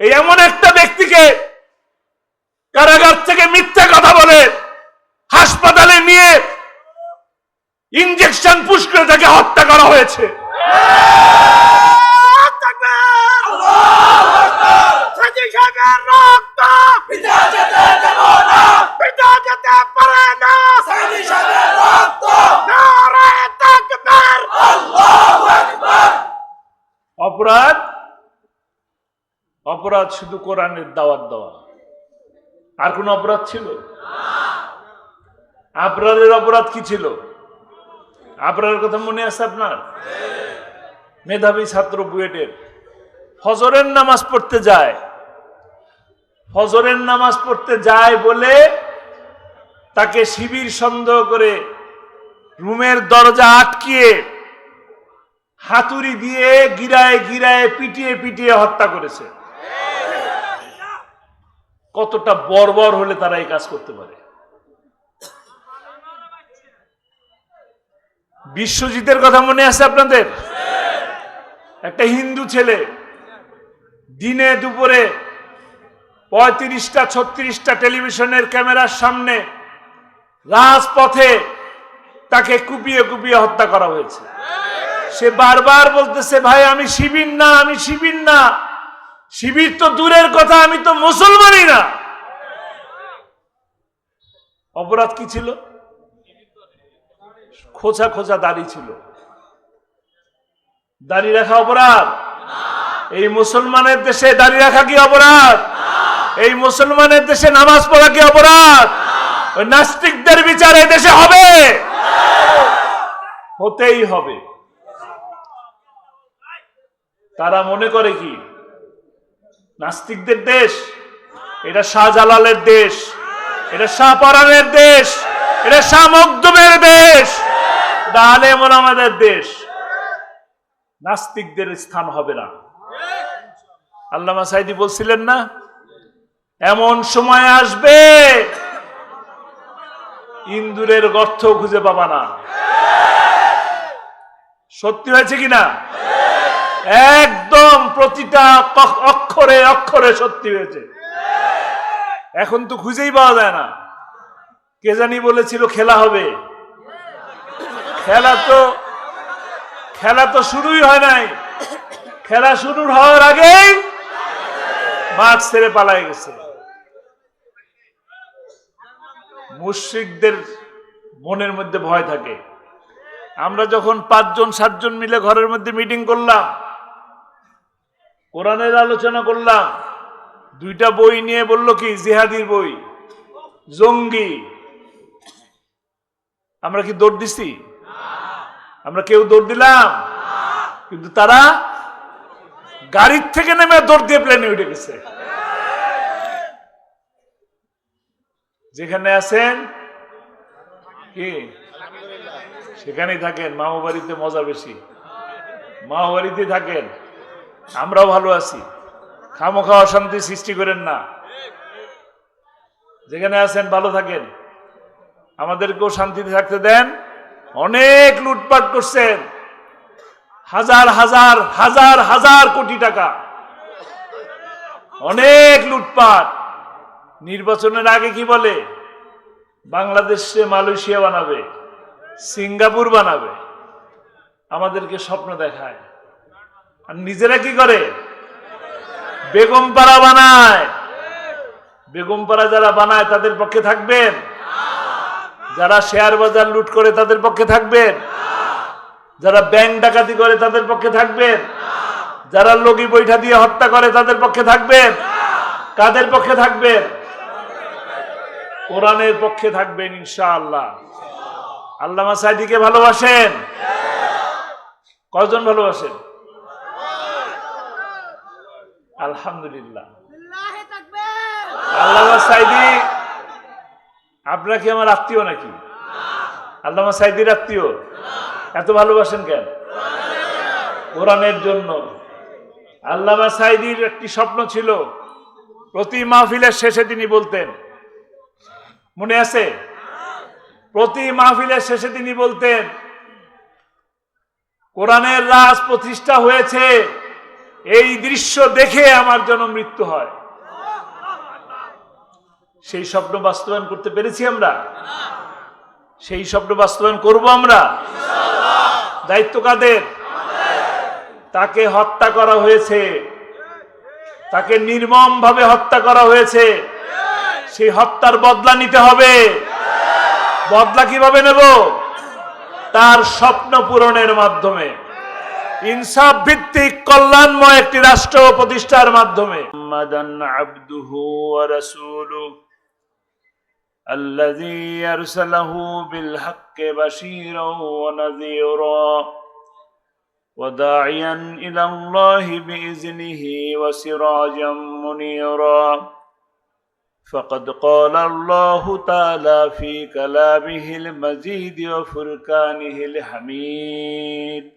এই এমন একটা ব্যক্তিকে কারাগার থেকে মিথ্যা কথা বলে হাসপাতালে নিয়ে ইঞ্জেকশন পুশ করে তাকে হত্যা করা হয়েছে। অপরাধ অপরাধ শুধু কোরআনের দাওয়াত দেওয়া। আর কোন অপরাধ ছিল? আবরারের অপরাধ কি ছিল? আবরারের কথা মনে আছে আপনার? মেধাবী ছাত্র বুয়েটের। ফজরের নামাজ পড়তে যায়। ফজরের নামাজ পড়তে যায় বলে তাকে শিবির সন্দেহ করে রুমের দরজা আটকিয়ে হাতুড়ি দিয়ে গিরায় গিরায় পিটিয়ে পিটিয়ে হত্যা করেছে। কতটা বর্বর হলে তারা এই কাজ করতে পারে? বিশ্বজিতের কথা মনে আছে আপনাদের? একটা হিন্দু ছেলে দিনে দুপুরে পঁয়ত্রিশটা, ছত্রিশটা টেলিভিশনের ক্যামেরার সামনে রাজপথে তাকে কুপিয়ে কুপিয়ে হত্যা করা হয়েছে। সে বারবার বলতেছে, ভাই, আমি শিবির না, আমি শিবির না। শিবির তো দূরের কথা, আমি তো মুসলমানই না। অপরাধ কি ছিল? খোঁচা খোঁচা দাড়ি ছিল। দাড়ি রাখা অপরাধ? এই মুসলমানের দেশে দাড়ি রাখা কি অপরাধ? এই মুসলমানের দেশে নামাজ পড়া কি অপরাধ? ওই নাস্তিকদের বিচার দেশে হবে? হতেই হবে। তারা মনে করে কি? নাস্তিকদের দেশ, এটা শাহজালালের দেশ, এটা শাহপরানের দেশ, এটা শাহ মকদুমের দেশ, এটা আলেমন আমাদের দেশ। নাস্তিকদের স্থান হবে না। আল্লামা সাইদি বলছিলেন না, এমন সময় আসবে, ইন্দুরের গর্ত খুঁজে পাবা না। সত্যি হয়েছে কিনা একদম প্রতিটা অক্ষরে অক্ষরে সত্যি হয়েছে। এখন তো খুঁজেই পাওয়া যায় না। কে জানি বলেছিল খেলা হবে। খেলা তো খেলা তো শুরুই হয় নাই। খেলা শুরু হওয়ার আগেই মাঠ ছেড়ে পালায় গেছে। মুশ্রিকদের মনের মধ্যে ভয় থাকে। আমরা যখন পাঁচজন, সাতজন মিলে ঘরের মধ্যে মিটিং করলাম কোরআনের আলোচনা করলাম। দুইটা বই নিয়ে বলল কি? জিহাদির বই। জঙ্গি। আমরা কি দৌড় দিছি? আমরা কেউ দৌড় দিলাম? কিন্তু তারা গাড়ির থেকে নেমে দৌড় দিয়ে প্লেনে উঠে গেছে। যেখানে আছেন, কি? সেখানেই থাকেন। মামা বাড়িতে মজা বেশি। মামা বাড়িতে থাকেন। আমরাও ভালো আছি। খামোখা অশান্তি সৃষ্টি করেন না। যেখানে আছেন, ভালো থাকেন। আমাদেরকেও শান্তিতে থাকতে দেন। অনেক লুটপাট করছেন। হাজার হাজার হাজার হাজার কোটি টাকা। অনেক লুটপাট। নির্বাচনের আগে কি বলে? বাংলাদেশে মালয়েশিয়া বানাবে, সিঙ্গাপুর বানাবে। আমাদেরকে স্বপ্ন দেখায়। আর নিজেরা কি করে? বেগমপাড়া বানায়। বেগমপাড়া যারা বানায়, তাদের পক্ষে থাকবেন? যারা শেয়ার বাজার লুট করে, তাদের পক্ষে থাকবেন? যারা ব্যাংক ডাকাতি করে, তাদের পক্ষে থাকবেন? যারা লগি বৈঠা দিয়ে হত্যা করে, তাদের পক্ষে থাকবেন? কাদের পক্ষে থাকবেন? কোরআনের পক্ষে থাকবেন ইনশাআল্লাহ। আল্লামা সাইদিকে ভালোবাসেন? কয়জন ভালোবাসেন? আলহামদুলিল্লাহ। সাইদি আপনারা কি আমার আত্মীয় নাকি? আল্লামা সাইদির আত্মীয়? এত ভালোবাসেন কেন? কোরআনের জন্য। আল্লামা সাইদির একটি স্বপ্ন ছিল প্রতি মাহফিলের শেষে তিনি বলতেন মনে আছে? প্রতি মাহফিলের শেষে তিনি বলতেন কোরআনের রাজ প্রতিষ্ঠা হয়েছে এই দৃশ্য দেখে আমার জন্য মৃত্যু হয়। সেই স্বপ্ন বাস্তবায়ন করতে পেরেছি আমরা? সেই স্বপ্ন বাস্তবায়ন করব আমরা? দায়িত্ব কাদের? তাকে হত্যা করা হয়েছে। তাকে নির্মম ভাবে হত্যা করা হয়েছে। সেই হত্যার বদলা নিতে হবে। বদলা কীভাবে নেব? তার স্বপ্ন পূরণের মাধ্যমে। ইনসাফ ভিত্তিক কল্যাণময় একটি রাষ্ট্র প্রতিষ্ঠার মাধ্যমে মাদান আবদুহু ওয়া রাসূলুহু الذي أرسله بالحق بشيرا ونذيرا وداعيا إلى الله بإذنه وسراجا منيرا فقد قال الله تعالى في كلامه المجيد وفرقانه الحميد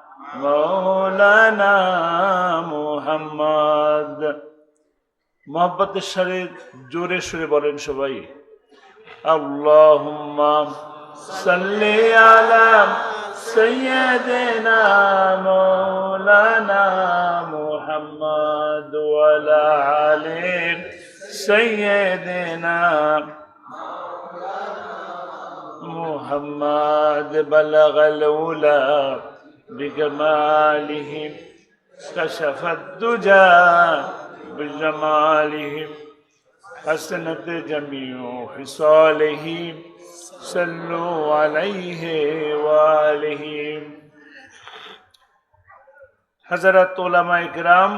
مولانا محمد মোহাম্মতের সাথে জোরে সুরে বলেন সবাই আল্লাহুম্মা সাল্লি আলা সাইয়্যিদিনা মাওলানা মুহাম্মদ ওয়া আলা আলি সাইয়্যিদিনা محمد بلغ الأولى بجمالهم كشف الدجى بجمالهم حسنت جميع خصالهم صلوا عليه وآله حضرت علماء کرام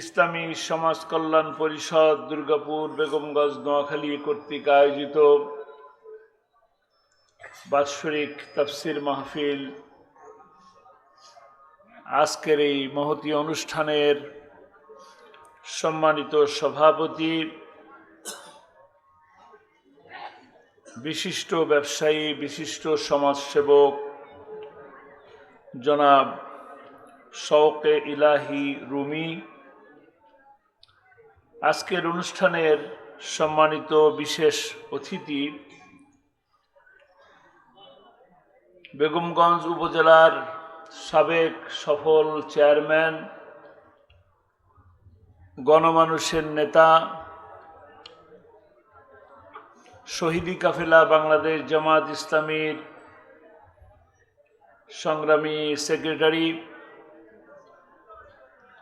ইসলামী সমাজ কল্যাণ পরিষদ দুর্গাপুর বেগমগঞ্জ নোয়াখালী কর্তৃক আয়োজিত বাৎসরিক তাফসির মাহফিল। আজকের এই মহতী অনুষ্ঠানের সম্মানিত সভাপতি, বিশিষ্ট ব্যবসায়ী, বিশিষ্ট সমাজসেবক, জনাব শওকে ইলাহি রুমি। আজকের অনুষ্ঠানের সম্মানিত বিশেষ অতিথি বেগমগঞ্জ উপজেলার সাবেক সফল চেয়ারম্যান, গণমানুষের নেতা, শহীদি কাফেলা বাংলাদেশ জামাত ইসলামীর সংগ্রামী সেক্রেটারি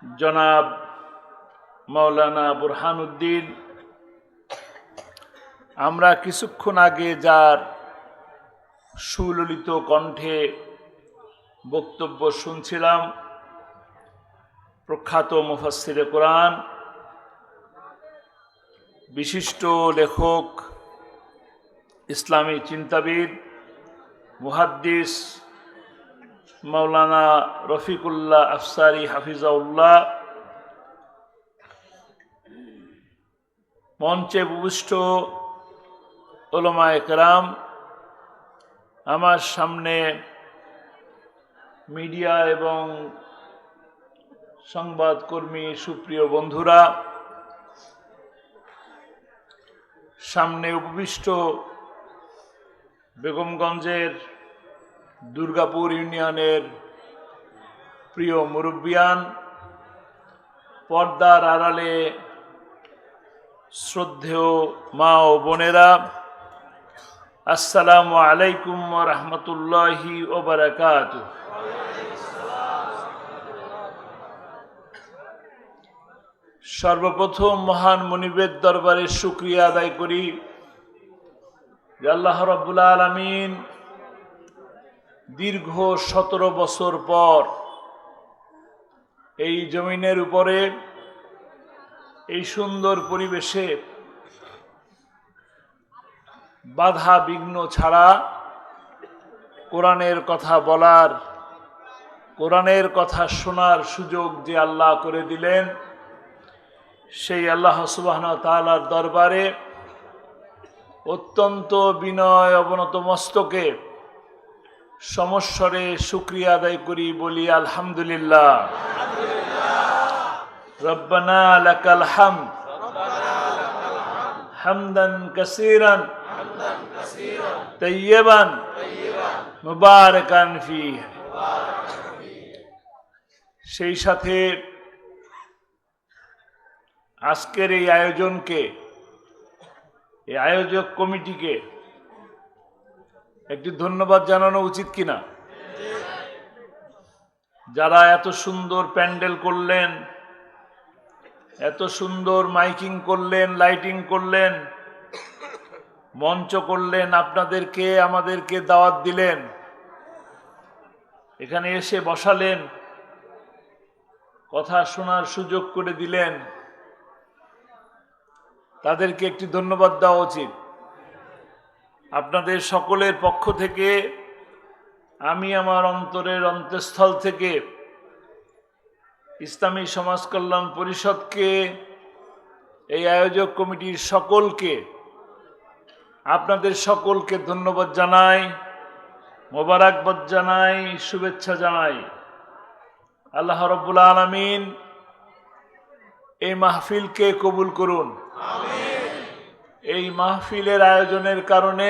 জনাব মাওলানা বুরহানুদ্দিন আমরা কিছুক্ষণ আগে যার সুললিত কণ্ঠে বক্তব্য শুনছিলাম প্রখ্যাত মুফাসিরে কোরআন, বিশিষ্ট লেখক, ইসলামী চিন্তাবিদ, মুহাদ্দিস মৌলানা রফিকুল্লাহ আফসারি হাফিজাউল্লাহ, মঞ্চে উপবিষ্ট ওলমা একরাম আমার সামনে মিডিয়া এবং সংবাদকর্মী সুপ্রিয় বন্ধুরা, সামনে উপবিষ্ট বেগমগঞ্জের দুর্গাপুর ইউনিয়নের প্রিয় মুরব্বিয়ান, পর্দার আড়ালে শ্রদ্ধেয় মা ও বোনেরা আসসালামু আলাইকুম রহমতুল্লাহি ওবরাকাত সর্বপ্রথম মহান মনিবের দরবারে শুক্রিয়া আদায় করি। আল্লাহ রব্বুল আলমিন দীর্ঘ সতেরো বছর পর এই জমিনের উপরে এই সুন্দর পরিবেশে বাধা বিঘ্ন ছাড়া কোরআনের কথা বলার, কোরআনের কথা শোনার সুযোগ যে আল্লাহ করে দিলেন, সেই আল্লাহ সুবাহন তালার দরবারে অত্যন্ত বিনয় অবনত মস্তকে সমস্বরে শুক্রিয়া আদায় করি বলি, আলহামদুলিল্লাহ। রব্বানা লাকাল হামদ, হামদান কাসীরান। তাইয়্যিবান মুবারাকান ফীহ সেই সাথে আজকের এই আয়োজনকে, এই আয়োজক কমিটিকে একটি ধন্যবাদ জানানো উচিত কিনা? যারা এত সুন্দর প্যান্ডেল করলেন, এত সুন্দর মাইকিং করলেন, লাইটিং করলেন মঞ্চ করলেন, আপনাদেরকে, আমাদেরকে দাওয়াত দিলেন। এখানে এসে বসালেন। কথা শোনার সুযোগ করে দিলেন। তাদেরকে একটি ধন্যবাদ দেওয়া উচিত। আপনাদের সকলের পক্ষ থেকে, আমি আমার অন্তরের অন্তঃস্থল থেকে ইসলামী সমাজ কল্যাণ পরিষদকে, এই আয়োজক কমিটির সকলকে আপনাদের সকলকে ধন্যবাদ জানাই, মোবারকবাদ জানাই, শুভেচ্ছা জানাই। আল্লাহ রব্বুল আলমিন এই মাহফিলকে কবুল করুন। এই মাহফিলের আয়োজনের কারণে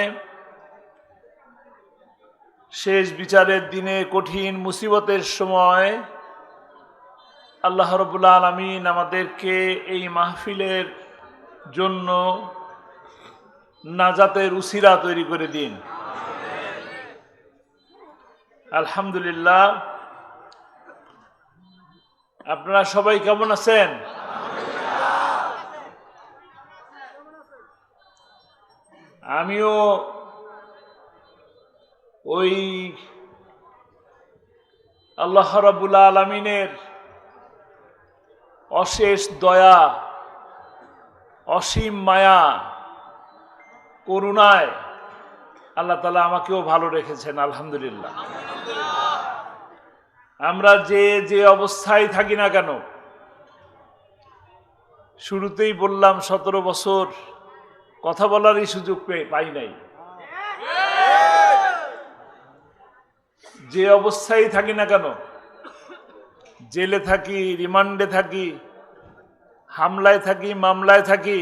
শেষ বিচারের দিনে কঠিন মুসিবতের সময় আল্লাহ রবুল্লা আলমিন আমাদেরকে এই মাহফিলের জন্য নাজাতের উসিরা তৈরি করে দিন। আলহামদুলিল্লাহ। আপনারা সবাই কেমন আছেন? আমিও ওই আল্লাহ রাবুল আলমিনের অশেষ দয়া, অসীম মায়া করুণায় আল্লাহ তালা আমাকেও ভালো রেখেছেন, আলহামদুলিল্লাহ। আমরা যে যে অবস্থায় থাকি না কেন, শুরুতেই বললাম সতেরো বছর কথা বলারই সুযোগ পাই নাই। যে অবস্থায় থাকি না কেন, জেলে থাকি, রিমান্ডে থাকি, হামলায় থাকি, মামলায় থাকি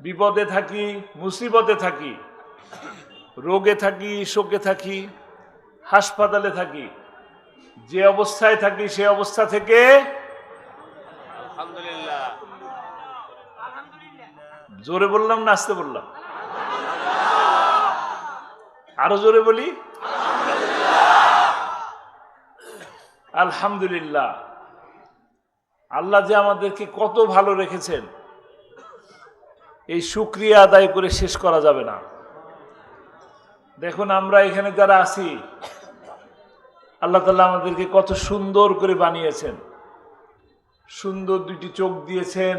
বিপদে থাকি মুসিবতে থাকি রোগে থাকি শোকে থাকি হাসপাতালে থাকি যে অবস্থায় থাকি সে অবস্থা থেকে আলহামদুলিল্লাহ। জোরে বললাম না আসতে বললাম? আরও জোরে বলি? আলহামদুলিল্লাহ। আল্লাহ যে আমাদেরকে কত ভালো রেখেছেন। এই সুক্রিয়া আদায় করে শেষ করা যাবে না। দেখুন, আমরা এখানে যারা আছি, আল্লাহ তাল্লাহ আমাদেরকে কত সুন্দর করে বানিয়েছেন। সুন্দর দুটি চোখ দিয়েছেন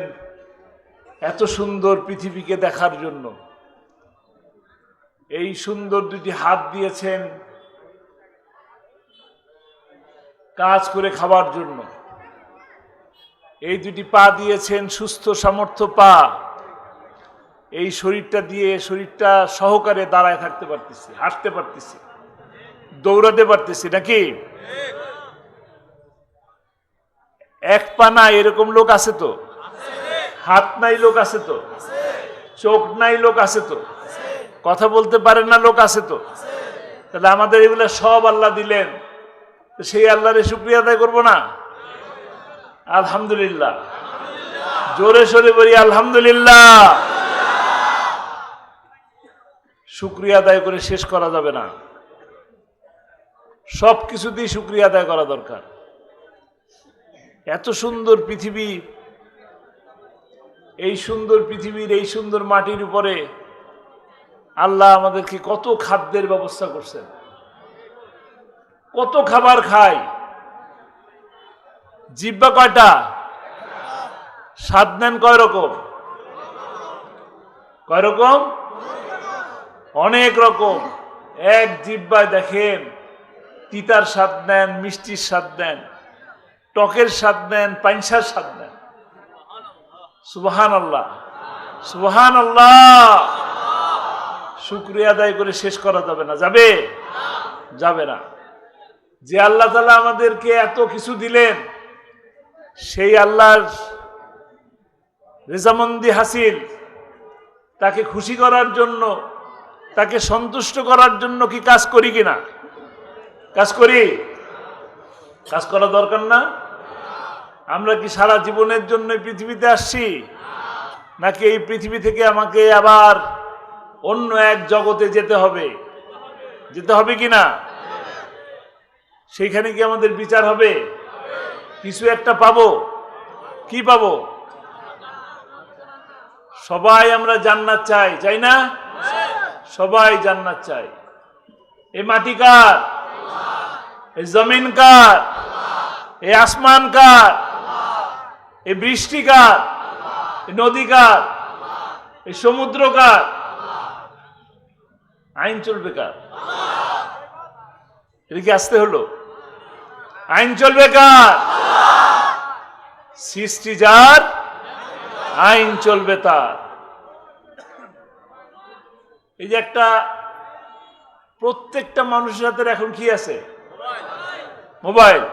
এত সুন্দর পৃথিবীকে দেখার জন্য। এই সুন্দর দুটি হাত দিয়েছেন কাজ করে খাবার জন্য। এই দুটি পা দিয়েছেন সুস্থ সামর্থ্য পা। এই শরীরটা দিয়ে শরীরটা সহকারে দাঁড়ায় থাকতে পারতেছি, হাঁটতে পারতেছি, দৌড়াতে পারতেছি, নাকি? এক পা না এরকম লোক আছে তো? হাত নাই লোক আছে তো? চোখ নাই লোক আছে তো? কথা বলতে পারেন না লোক আছে তো? তাহলে আমাদের এগুলো সব আল্লাহ দিলেন। সেই আল্লাহরে শুক্রিয়া আদায় করব না? আলহামদুলিল্লাহ। জোরে সোরে বলি, আলহামদুলিল্লাহ। শুক্রিয়া আদায় করে শেষ করা যাবে না। সব কিছু দিয়ে শুক্রিয়া আদায় করা দরকার। এত সুন্দর পৃথিবী, এই সুন্দর পৃথিবীর, এই সুন্দর মাটির উপরে আল্লাহ আমাদেরকে কত খাদ্যের ব্যবস্থা করছেন। কত খাবার খাই জিব্বা কয়টা? স্বাদ নেন কয় রকম? কয় রকম? অনেক রকম। এক জিব্বায় দেখেন, তিতার স্বাদ নেন, মিষ্টির স্বাদ নেন, টকের স্বাদ নেন পাইনসার স্বাদ নেন। সুবহান আল্লাহ সুবহান আল্লাহ শুক্রিয়া আদায় করে শেষ করা যাবে না। যাবে? যাবে না। যে আল্লাহ তালা আমাদেরকে এত কিছু দিলেন, সেই আল্লাহর রেজামন্দি হাসিল, তাকে খুশি করার জন্য তাকে সন্তুষ্ট করার জন্য কি কাজ করি কিনা কাজ করি? কাজ করা দরকার না? আমরা কি সারা জীবনের জন্য পৃথিবীতে আসছি? নাকি এই পৃথিবী থেকে আমাকে আবার অন্য এক জগতে যেতে হবে? যেতে হবে কি না? সেইখানে কি আমাদের বিচার হবে? কিছু একটা পাবো? কি পাবো? সবাই আমরা জান্নাত চাই চাই না? সবাই জান্নাত চাই এই মাটি কার? এই জমিন কার? এই আসমান কার? এই বৃষ্টি কার? এই নদী কার? এই সমুদ্র কার? আইন চলবে কার? এটা কি আসতে হলো? আইন চলবে কার? সৃষ্টি যার, আইন চলবে তার। এই যে একটা প্রত্যেকটা মানুষের হাতে এখন কি আছে? মোবাইল।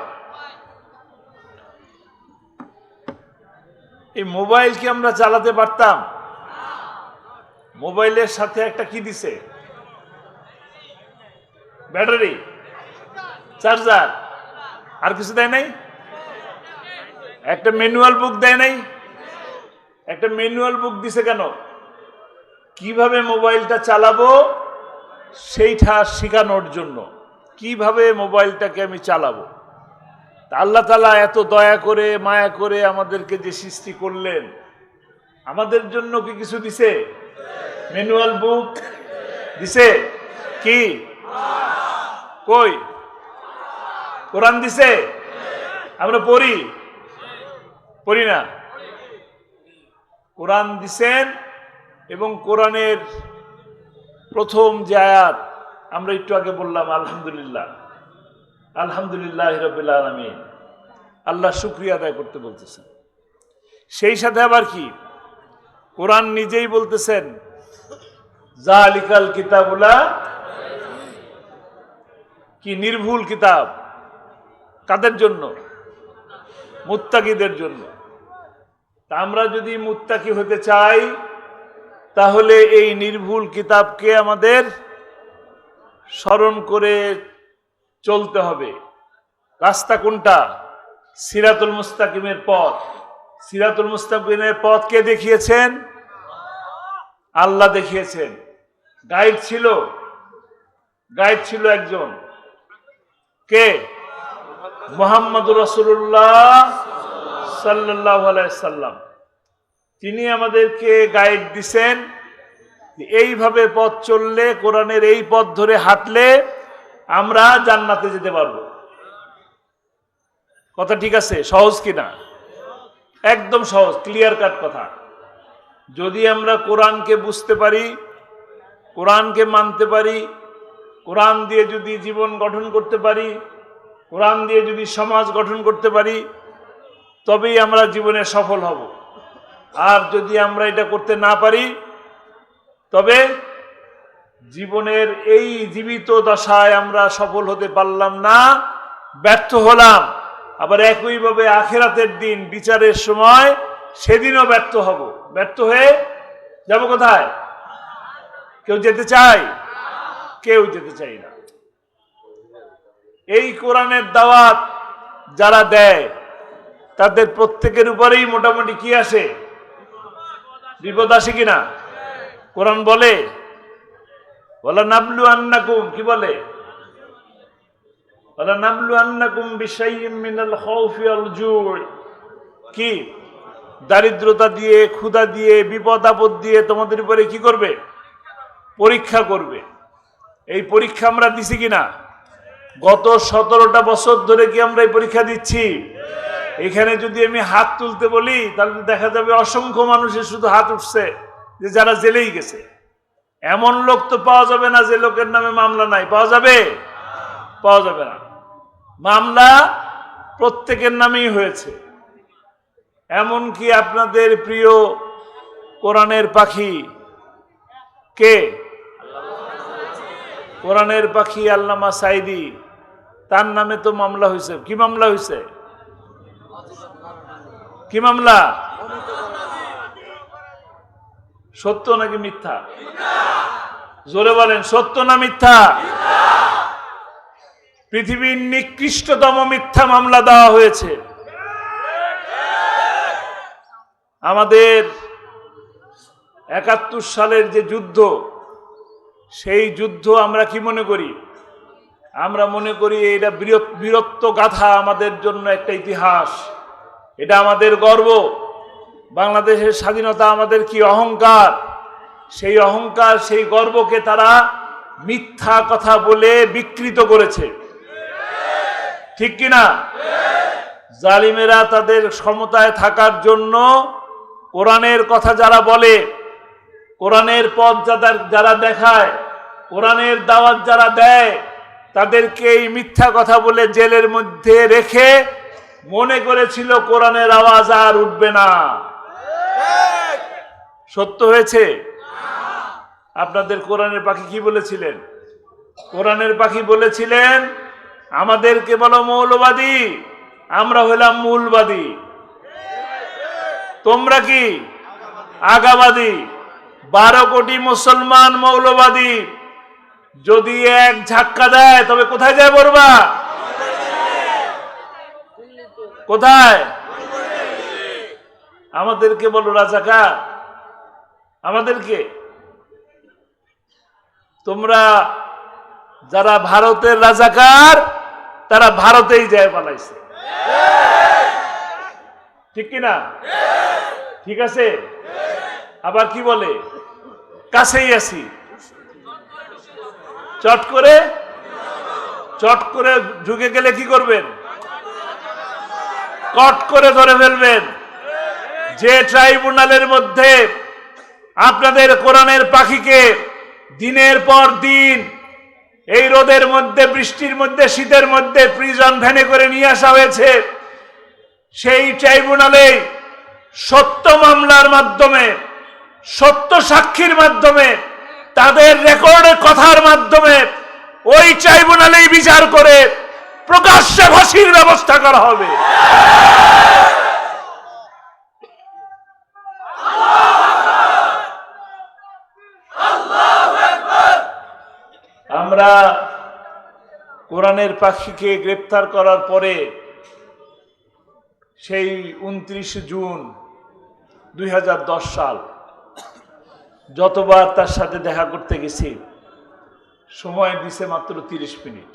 এই মোবাইল কি আমরা চালাতে পারতাম? মোবাইলের সাথে একটা কি দিছে? ব্যাটারি। চার্জার। আর কিছু দেয় নাই? একটা ম্যানুয়াল বুক দেয় নাই? একটা ম্যানুয়াল বুক দিছে কেন? কীভাবে মোবাইলটা চালাবো? সেইটা শেখানোর জন্য। কীভাবে মোবাইলটাকে আমি চালাবো? আল্লাহ তালা এত দয়া করে, মায়া করে আমাদেরকে যে সৃষ্টি করলেন, আমাদের জন্য কি কিছু দিছে? ম্যানুয়াল বুক দিছে? কি? কই? কোরআন দিছে? আমরা পড়ি? পড়ি না? কোরআন দিছেন এবং কোরআনের প্রথম যে আয়াত, আমরা একটু আগে বললাম, আলহামদুলিল্লাহ। আলহামদুলিল্লাহ রবিল আলমিন। আল্লাহ শুক্রিয়া আদায় করতে বলতেছেন। সেই সাথে আবার কি? কোরআন নিজেই বলতেছেন জালিকাল কিতাবুলা কি নির্ভুল কিতাব কাদের জন্য? মুত্তাকিদের জন্য। আমরা যদি মুত্তাকি হতে চাই তাহলে এই নির্ভুল কিতাবকে আমাদের স্মরণ করে চলতে হবে। রাস্তা কোনটা? সিরাতুল মুস্তাকিমের পথ। সিরাতুল মুস্তাকিমের পথ কে দেখিয়েছেন? আল্লাহ দেখিয়েছেন। গাইড ছিল? গাইড ছিল একজন। কে? মোহাম্মদ রসুল্লাহ সাল্লাহ সাল্লাম। তিনি আমাদেরকে গাইড দিছেন এইভাবে পথ চললে, কোরআনের এই পথ ধরে হাঁটলে আমরা জান্নাতে যেতে পারব। কথা ঠিক আছে? সহজ কিনা? একদম সহজ ক্লিয়ার কাট কথা। যদি আমরা কোরআনকে বুঝতে পারি, কোরআনকে মানতে পারি, কোরআন দিয়ে যদি জীবন গঠন করতে পারি, কোরআন দিয়ে যদি সমাজ গঠন করতে পারি, তবেই আমরা জীবনে সফল হব। আর যদি আমরা এটা করতে না পারি, তবে জীবনের এই জীবিত দশায় আমরা সফল হতে পারলাম না, ব্যর্থ হলাম। আবার একইভাবে আখেরাতের দিন, বিচারের সময়, সেদিনও ব্যর্থ হব। ব্যর্থ হয়ে যাব কোথায়? কেউ যেতে চায়? কেউ যেতে চাই না। এই কোরআনের দাওয়াত যারা দেয়, তাদের প্রত্যেকের উপরেই মোটামুটি কি আসে? বিপদ আসে কিনা? কোরআন বলে বলা নাবলু আন্নাকুম কি বলে? বলা নাবলু আন্নাকুম মিনাল কি? দারিদ্রতা দিয়ে, ক্ষুধা দিয়ে, বিপদ আপদ দিয়ে তোমাদের উপরে কি করবে? পরীক্ষা করবে। এই পরীক্ষা আমরা দিছি কিনা? গত সতেরোটা বছর ধরে কি আমরা এই পরীক্ষা দিচ্ছি? এখানে যদি আমি হাত তুলতে বলি, তাহলে দেখা যাবে অসংখ্য মানুষের শুধু হাত উঠছে যে যারা জেলেই গেছে। এমন লোক তো পাওয়া যাবে না যে লোকের নামে মামলা নাই। পাওয়া যাবে? পাওয়া যাবে না। মামলা প্রত্যেকের নামেই হয়েছে। এমনকি আপনাদের প্রিয় কোরআনের পাখি কে? কোরআনের পাখি আল্লামা সাইদি। তার নামে তো মামলা হয়েছে। কি মামলা হয়েছে? কি মামলা? সত্য নাকি মিথ্যা? জোরে বলেন, সত্য না মিথ্যা? পৃথিবীর নিকৃষ্টতম মিথ্যা মামলা দেওয়া হয়েছে। আমাদের একাত্তর সালের যে যুদ্ধ, সেই যুদ্ধ আমরা কি মনে করি? আমরা মনে করি এটা বীরত- বীরত্ব গাথা আমাদের জন্য একটা ইতিহাস। এটা আমাদের গর্ব। বাংলাদেশের স্বাধীনতা আমাদের কি অহংকার? সেই অহংকার, সেই গর্বকে তারা মিথ্যা কথা বলে বিকৃত করেছে। ঠিক কিনা জালিমেরা তাদের ক্ষমতায় থাকার জন্য কোরআনের কথা যারা বলে, কোরআনের পথ যাদের, যারা দেখায়, কোরআনের দাওয়াত যারা দেয়, তাদেরকে এই মিথ্যা কথা বলে জেলের মধ্যে রেখে মনে করেছিল কোরআনের আওয়াজ আর উঠবে না। সত্য হয়েছে? আপনাদের কোরআনের পাখি কি বলেছিলেন? কোরআনের পাখি বলেছিলেন, আমাদেরকে বলো মৌলবাদী, আমরা হইলাম মূলবাদী। তোমরা কি আগাবাদী? বারো কোটি মুসলমান মৌলবাদী। যদি এক ঝাক্কা দেয়, তবে কোথায় যায় বলবা কোথায়? আমাদেরকে বলো রাজাকা আমাদেরকে। তোমরা যারা ভারতের রাজাকার, তারা ভারতেই যায় পালাইছে ঠিক কিনা ঠিক আছে? আবার কি বলে? কাছেই আছি। চট করে? চট করে ঢুকে গেলে কি করবেন? কট করে ধরে ফেলবেন। যে ট্রাইব্যুনালের মধ্যে আপনাদের কোরআনের পাখিকে দিনের পর দিন এই রোদের মধ্যে, বৃষ্টির মধ্যে, শীতের মধ্যে প্রিজন ভ্যানে করে নিয়ে আসা হয়েছে, সেই ট্রাইব্যুনালে সত্য মামলার মাধ্যমে, সত্য সাক্ষীর মাধ্যমে, তাদের রেকর্ডের কথার মাধ্যমে ওই ট্রাইব্যুনালেই বিচার করে প্রকাশ্যে ফাঁসির ব্যবস্থা করা হবে। আমরা কোরআনের পাখিকে গ্রেপ্তার করার পরে সেই উনত্রিশ জুন দুই হাজার দশ সাল যতবার তার সাথে দেখা করতে গেছি, সময় দিছে মাত্র তিরিশ মিনিট।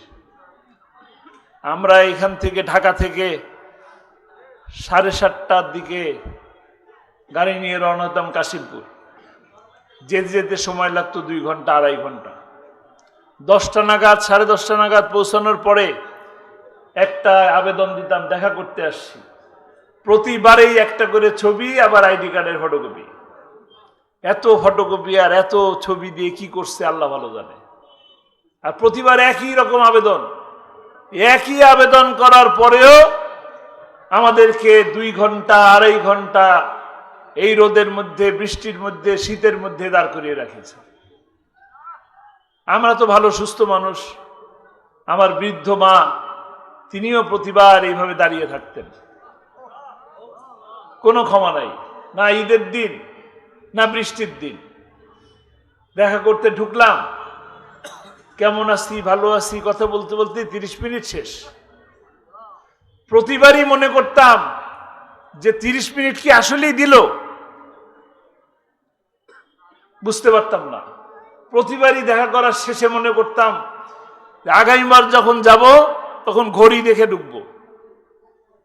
আমরা এখান থেকে ঢাকা থেকে সাড়ে সাতটার দিকে গাড়ি নিয়ে রওনা হতাম কাশিমপুর। যেতে যেতে সময় লাগতো দুই ঘণ্টা, আড়াই ঘণ্টা। দশটা নাগাদ, সাড়ে দশটা নাগাদ পৌঁছানোর পরে একটা আবেদন দিতাম, দেখা করতে আসছি। প্রতিবারেই একটা করে ছবি, আবার আইডি কার্ডের ফটোকপি। এত ফটোকপি আর এত ছবি দিয়ে কি করছে, আল্লাহ ভালো জানে। আর প্রতিবার একই রকম আবেদন। একই আবেদন করার পরেও আমাদেরকে দুই ঘণ্টা, আড়াই ঘণ্টা এই রোদের মধ্যে, বৃষ্টির মধ্যে, শীতের মধ্যে দাঁড় করিয়ে রাখেছে। আমরা তো ভালো, সুস্থ মানুষ। আমার বৃদ্ধ মা, তিনিও প্রতিবার এইভাবে দাঁড়িয়ে থাকতেন। কোনো ক্ষমা নাই। না ঈদের দিন, না বৃষ্টির দিন। দেখা করতে ঢুকলাম। কেমন আছি, ভালো আছি, কথা বলতে বলতে তিরিশ মিনিট শেষ। প্রতিবারই মনে করতাম যে তিরিশ মিনিট কি আসলেই দিল। বুঝতে পারতাম না। প্রতিবারই দেখা করার শেষে মনে করতাম আগামীবার যখন যাব, তখন ঘড়ি দেখে ঢুকবো।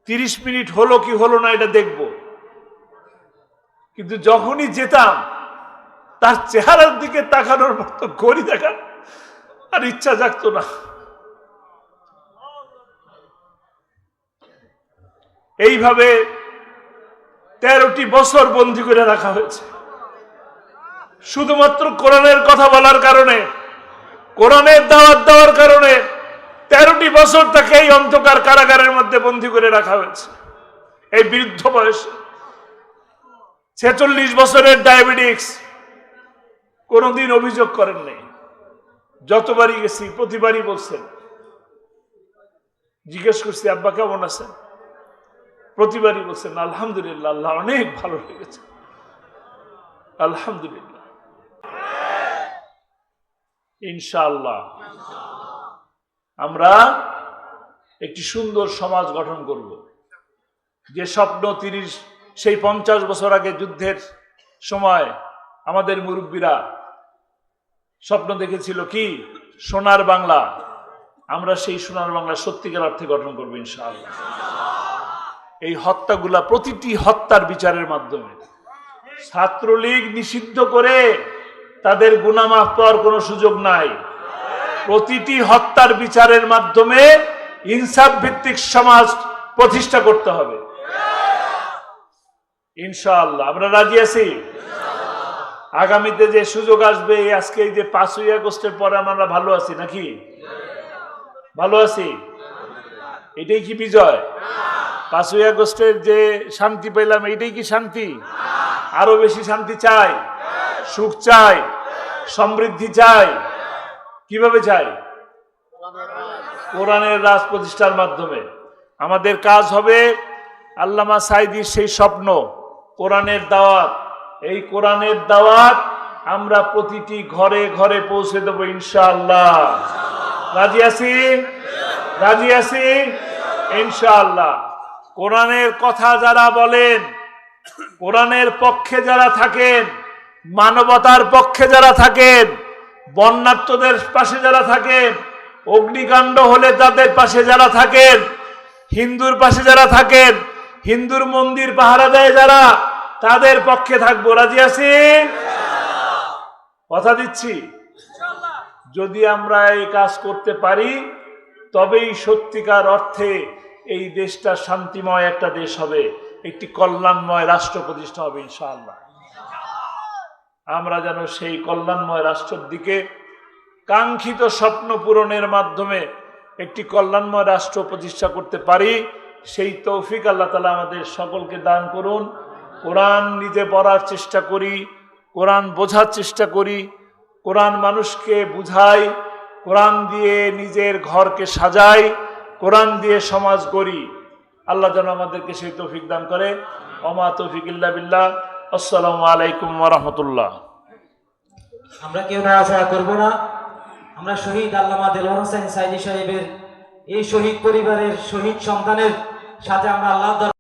তিরিশ মিনিট হলো কি হলো না এটা দেখব। কিন্তু যখনই যেতাম, তার চেহারার দিকে তাকানোর মতো ঘড়ি দেখা আর ইচ্ছা জাগতো না। এইভাবে তেরোটি বছর বন্দি করে রাখা হয়েছে। শুধুমাত্র কোরআনের কথা বলার কারণে, কোরআনের দাওয়াত দেওয়ার কারণে তেরোটি বছর তাকে এই অন্ধকার কারাগারের মধ্যে বন্দি করে রাখা হয়েছে। এই বৃদ্ধ বয়সে ছেচল্লিশ বছরের ডায়াবেটিক্স কোনোদিন অভিযোগ করেন করেননি। যতবারই গেছি, প্রতিবারই বলছেন। জিজ্ঞেস করছি, আব্বা, কেমন আছেন? প্রতিবারই বলছেন, আলহামদুলিল্লাহ, আল্লাহ অনেক ভালো লেগেছে। আলহামদুলিল্লাহ। ইনশাআল্লাহ। আমরা একটি সুন্দর সমাজ গঠন করব। যে স্বপ্ন তিরিশ, সেই পঞ্চাশ বছর আগে যুদ্ধের সময় আমাদের মুরব্বীরা স্বপ্ন দেখেছিল কি? সোনার বাংলা। আমরা সেই সোনার বাংলা সত্যিকার অর্থে গঠন করব ইনশাআল্লাহ। এই হত্যাগুলা প্রতিটি হত্যার বিচারের মাধ্যমে। ছাত্রলীগ নিষিদ্ধ করে তাদের গুনামাফ পাওয়ার কোনো সুযোগ নাই। প্রতিটি হত্যার বিচারের মাধ্যমে ইনসাফ ভিত্তিক সমাজ প্রতিষ্ঠা করতে হবে। ইনশাআল্লাহ। আমরা রাজি আছি? আগামীতে যে সুযোগ আসবে আজকে এই যে পাঁচই আগস্টের পরে আমরা ভালো আছি নাকি? ভালো আছি? এটাই কি বিজয়? পাঁচই আগস্টের যে শান্তি পেলাম এইটাই কি শান্তি? আরও বেশি শান্তি চাই, সুখ চাই, সমৃদ্ধি চাই। কীভাবে চাই? কোরআনের রাজ প্রতিষ্ঠার মাধ্যমে। আমাদের কাজ হবে আল্লামা সাইদির সেই স্বপ্ন, কোরআনের দাওয়াত। এই কোরআনের দাওয়াত আমরা প্রতিটি ঘরে ঘরে পৌঁছে দেবো ইনশাআল্লাহ। রাজি আছি? রাজি আছি? ইনশাআল্লাহ। কোরআনের কথা যারা বলেন, কোরআনের পক্ষে যারা থাকেন, মানবতার পক্ষে যারা থাকেন বন্যার্থদের পাশে যারা থাকেন, অগ্নিকাণ্ড হলে তাদের পাশে যারা থাকেন, হিন্দুর পাশে যারা থাকেন, হিন্দুর মন্দির পাহারা দেয় যারা তাদের পক্ষে থাকব, রাজি আছি? কথা দিচ্ছি? যদি আমরা এই কাজ করতে পারি, তবেই সত্যিকার অর্থে এই দেশটা শান্তিময় একটা দেশ হবে, একটি কল্যাণময় রাষ্ট্র প্রতিষ্ঠা হবে, ইনশাআল্লাহ। আমরা যেন সেই কল্যাণময় রাষ্ট্রের দিকে কাঙ্ক্ষিত স্বপ্ন পূরণের মাধ্যমে একটি কল্যাণময় রাষ্ট্র প্রতিষ্ঠা করতে পারি, সেই তৌফিক আল্লাহ তালা আমাদের সকলকে দান করুন। কোরআন নিজে পড়ার চেষ্টা করি, কোরআন বোঝার চেষ্টা করি, কোরআন মানুষকে বুঝাই, কোরআন দিয়ে নিজের ঘরকে সাজাই, কোরআন দিয়ে সমাজ গড়ি আল্লাহ যেন আমাদেরকে সেই তৌফিক দান করে। অমা তৌফিক বিল্লাহ। আসসালামু আলাইকুম রহমতুল্লাহ। আমরা কেউ নাড়াচাড়া করব না। আমরা শহীদ আল্লামা দেলোয়ার হোসেন সাইদি সাহেবের এই শহীদ পরিবারের শহীদ সন্তানের সাথে আমরা আল্লাহ